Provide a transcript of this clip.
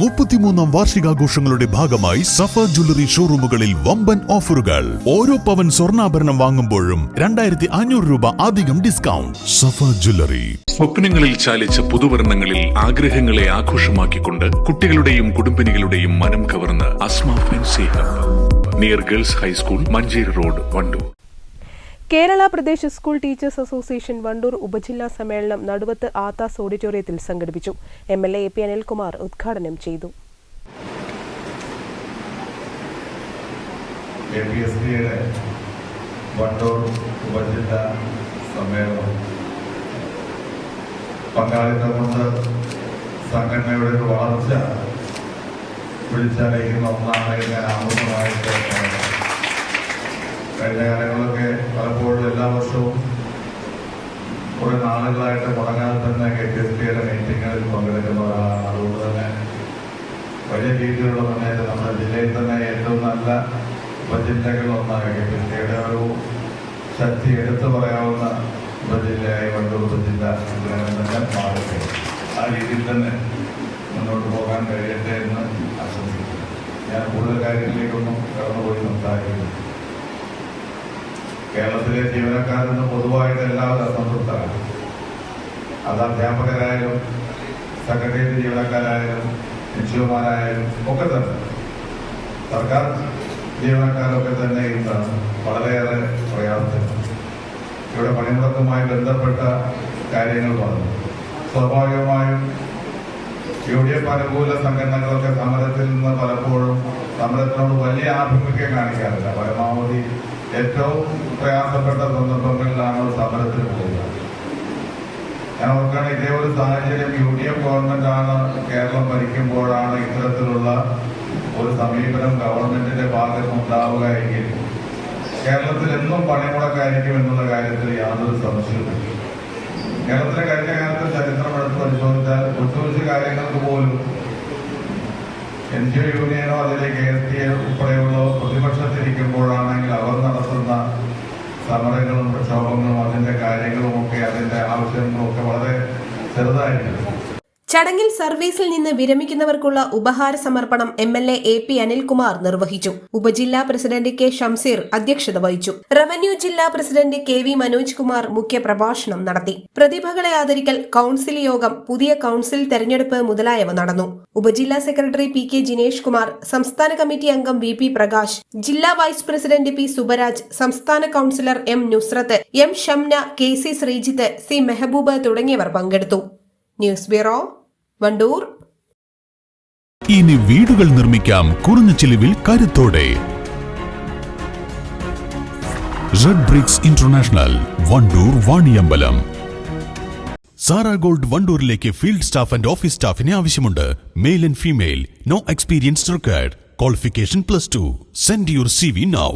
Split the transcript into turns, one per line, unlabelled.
മുപ്പത്തിമൂന്നാം വാർഷികാഘോഷങ്ങളുടെ ഭാഗമായി സഫ ജ്വല്ലറി ഷോറൂമുകളിൽ വമ്പൻ ഓഫറുകൾ. ഓരോ പവൻ സ്വർണാഭരണം വാങ്ങുമ്പോഴും രണ്ടായിരത്തി അഞ്ഞൂറ് രൂപ അധികം ഡിസ്കൗണ്ട്. സഫ ജ്വല്ലറി.
സ്വപ്നങ്ങളിൽ ചാലിച്ച പുതുവർണങ്ങളിൽ ആഗ്രഹങ്ങളെ ആഘോഷമാക്കിക്കൊണ്ട് കുട്ടികളുടെയും കുടുംബിനികളുടെയും മനം കവർന്ന് Asma fancy hub near girls high school Manjeri road Wandoor.
Kerala Pradesh school teachers association Wandoor ഉപജില്ലാ സമ്മേളനം നടുവത്ത് ആത്താസ് ഓഡിറ്റോറിയത്തിൽ സംഘടിപ്പിച്ചു M L A P Anilkumar ഉദ്ഘാടനം ചെയ്തു
സംഘടനയുടെ ഒരു വളർച്ച വിളിച്ചറിയിക്കുന്ന ഒന്നാണ് ഞാൻ ആമുഖമായിട്ട്. കഴിഞ്ഞ കാലങ്ങളിലൊക്കെ പലപ്പോഴും എല്ലാ വർഷവും കുറെ നാളുകളായിട്ട് മുടങ്ങാതെ തന്നെ കെ പി എസ് പിയുടെ മീറ്റിങ്ങുകളിൽ പങ്കെടുക്കുന്ന ഒരാളാണ് അതുകൊണ്ട് തന്നെ വലിയ രീതിയിലുള്ള മുന്നേറ്റം നമ്മുടെ ജില്ലയിൽ തന്നെ ഏറ്റവും നല്ല ഉപജില്ലകളിലൊന്നാണ് കെ പി എസ് പിയുടെ ഒരു ശക്തി എടുത്തു പറയാവുന്ന ഉപജില്ലയായി വണ്ടൂർ ഉപജില്ല തന്നെ മാറട്ടെ ആ രീതിയിൽ തന്നെ മുന്നോട്ട് പോകാൻ കഴിയട്ടെ എന്ന് ആശംസിക്കുന്നു. ഞാൻ കൂടുതൽ കാര്യങ്ങളിലേക്കൊന്നും കടന്നുപോയി സംസാരിക്കുന്നു കേരളത്തിലെ ജീവനക്കാരെന്ന് പൊതുവായിട്ട് എല്ലാവരും അസംതൃപ്തരാണ്. അത് അധ്യാപകരായാലും സെക്രട്ടേറിയറ്റ് ജീവനക്കാരായാലും എൻജിഒമാരായാലും ഒക്കെ തന്നെ. സർക്കാർ ജീവനക്കാരൊക്കെ തന്നെ ഇന്നാണ് വളരെയേറെ പ്രയാസത്തിലാണ് ഇവിടെ പണിമുടക്കുമായി ബന്ധപ്പെട്ട കാര്യങ്ങൾ പറഞ്ഞു. സ്വാഭാവികമായും യു ഡി എഫ് അനുകൂല സംഘടനകളൊക്കെ സമരത്തിൽ നിന്ന് പലപ്പോഴും സമരത്തിനോട് വലിയ ആഭിമുഖ്യം കാണിക്കാറില്ല. പരമാവധി ഏറ്റവും പ്രയാസപ്പെട്ട സന്ദർഭങ്ങളിലാണ് സമരത്തിന് പോകുന്നത്. ഞാൻ ഓർക്കാണ് ഇതേ ഒരു സാഹചര്യം യു ഡി എഫ് ഗവൺമെന്റ് ആണ് കേരളം ഭരിക്കുമ്പോഴാണ് ഇത്തരത്തിലുള്ള ഒരു സമീപനം ഗവൺമെന്റിന്റെ ഭാഗത്ത് ഉണ്ടാവുക എങ്കിൽ കേരളത്തിൽ എന്നും പണിമുടക്കായിരിക്കും എന്നുള്ള കാര്യത്തിൽ യാതൊരു സംശയവുമില്ല. കേരളത്തിലെ കഴിഞ്ഞ കാലത്തെ ചരിത്രം എടുത്ത് പരിശോധിച്ചാൽ കൊച്ചു കൊച്ചു കാര്യങ്ങൾക്ക് പോലും എൻ ഒ യൂണിയനോ അതിലേക്ക് കെ എസ് ടി എ ഉൾപ്പെടെയുള്ളവർ പ്രതിപക്ഷത്തിരിക്കുമ്പോഴാണെങ്കിൽ അവർ നടത്തുന്ന സമരങ്ങളും പ്രക്ഷോഭങ്ങളും അതിന്റെ കാര്യങ്ങളും ഒക്കെ അതിന്റെ ആവശ്യങ്ങളും ഒക്കെ വളരെ ചെറുതായിരിക്കും
ചടങ്ങിൽ സർവീസിൽ നിന്ന് വിരമിക്കുന്നവർക്കുള്ള ഉപഹാര സമർപ്പണം M L A A P Anilkumar നിർവഹിച്ചു. ഉപജില്ലാ പ്രസിഡന്റ് കെ ഷംസീർ അധ്യക്ഷത വഹിച്ചു. റവന്യൂ ജില്ലാ president K V Manoj Kumar മുഖ്യ പ്രഭാഷണം നടത്തി. പ്രതിഭകളെ ആദരിക്കൽ കൌൺസിൽ യോഗം പുതിയ കൌൺസിൽ തെരഞ്ഞെടുപ്പ് മുതലായവ നടന്നു. ഉപജില്ലാ secretary P K Jinesh Kumar സംസ്ഥാന കമ്മിറ്റി അംഗം വി പി പ്രകാശ് ജില്ലാ വൈസ് പ്രസിഡന്റ് പി സുബരാജ് സംസ്ഥാന councillor M Nusrath M Shamna K C Sreejith C Mehaboob തുടങ്ങിയവർ പങ്കെടുത്തു. News bureau Wandoor.
ഇനി വീടുകൾ നിർമ്മിക്കാം കുറഞ്ഞ ചിലവിൽ കരുത്തോടെ. Red bricks international Wandoor Vaniyambalam. Sara gold വണ്ടൂരിലേക്ക് field staff and office സ്റ്റാഫിനെ ആവശ്യമുണ്ട്. Male and female no experience required qualification plus two send your C V now